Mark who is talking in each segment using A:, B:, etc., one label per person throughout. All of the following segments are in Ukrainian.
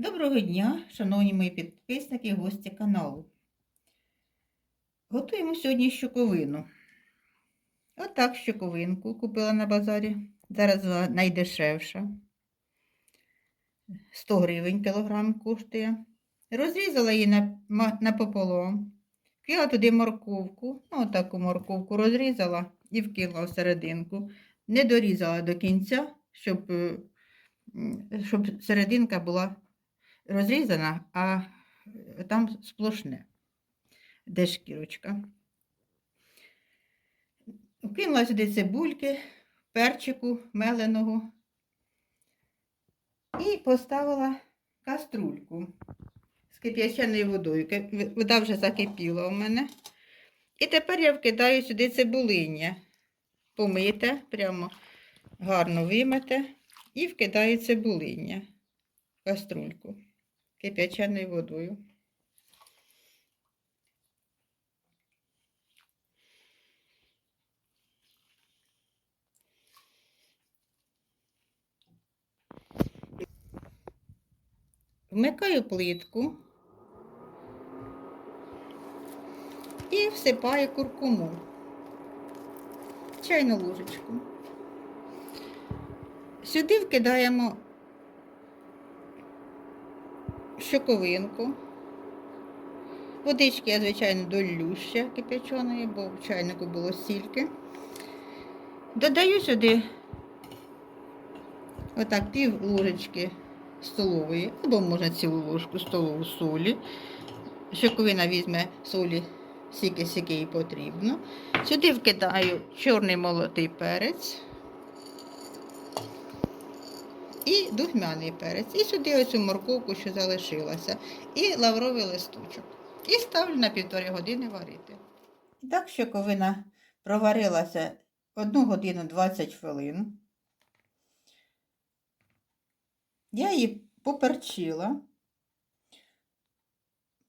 A: Доброго дня, шановні мої підписники і гості каналу. Готуємо сьогодні щоковину. Отак щоковинку купила на базарі. Зараз найдешевша. 100 гривень кілограм коштує. Розрізала її на, напополам. Вкинула туди морковку. Ну, отаку морковку розрізала і вкинула всерединку. Не дорізала до кінця, щоб, щоб серединка була розрізана, а е, там сплошне, де шкірочка. Вкинула сюди цибульки, перчику меленого і поставила каструльку з кип'яченою водою. Вода вже закипіла у мене. І тепер я вкидаю сюди цибулиння. Помите, прямо гарно вимите і вкидаю цибулиння в каструльку кип'яченою водою. Вмикаю плитку і всипаю куркуму. Чайну ложечку. Сюди вкидаємо щоковинку. Водички я, звичайно, долю ще кип'яченої, бо в чайнику було стільки. Додаю сюди отак пів ложечки столової, або можна цілу ложку столову солі. Щоковина візьме солі стільки, скільки їй потрібно. Сюди вкидаю чорний молотий перець і духмяний перець. І сюди оцю морковку, що залишилася, і лавровий листочок. І ставлю на півтори години варити. І так щоковина проварилася 1 годину 20 хвилин. Я її поперчила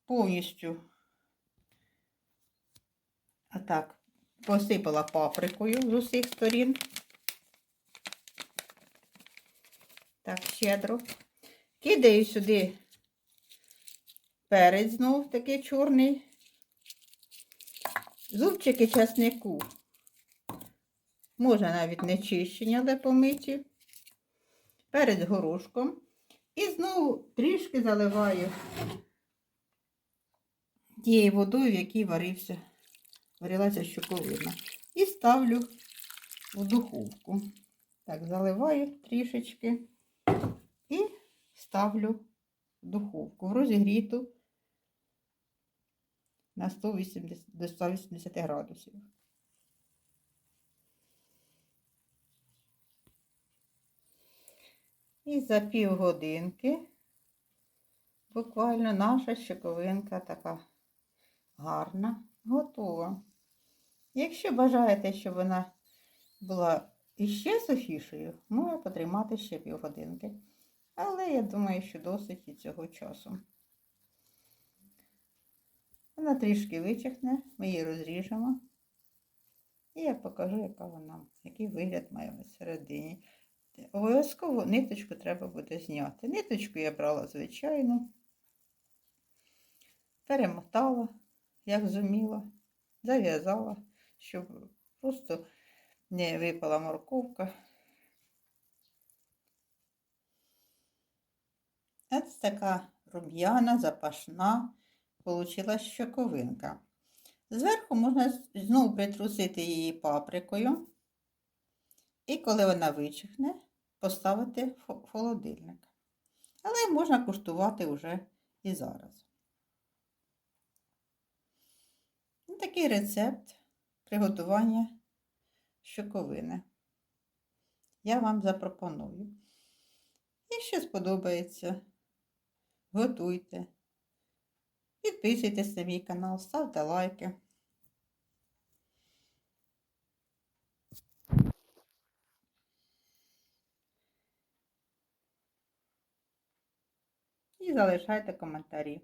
A: повністю. А так, посипала паприкою з усіх сторін. Так, щедро. Кидаю сюди перець знов такий чорний. Зубчики часнику. Можна навіть не чищені, але помиті. Перець горошком. І знову трішки заливаю тією водою, в якій варився, варилася щоковина. І ставлю в духовку. Так, заливаю трішечки і ставлю в духовку в розігріту на 180, до 180 градусів. І за півгодинки буквально наша щоковинка така гарна, готова. Якщо бажаєте, щоб вона була іще сухішою, можна потримати ще півгодинки. Але я думаю, що досить і цього часу. Вона трішки вичахне, ми її розріжемо. І я покажу, яка вона, який вигляд має всередині. Обов'язково ниточку треба буде зняти. Ниточку я брала звичайну, перемотала, як зуміла, зав'язала, щоб просто не випала морковка. Ось така рум'яна, запашна, получила щоковинка. Зверху можна знову притрусити її паприкою. І коли вона вичихне, поставити в холодильник. Але можна куштувати вже і зараз. Такий рецепт приготування щоковини. Я вам запропоную. Якщо сподобається, готуйте. Підписуйтесь на мій канал, ставте лайки. І залишайте коментарі.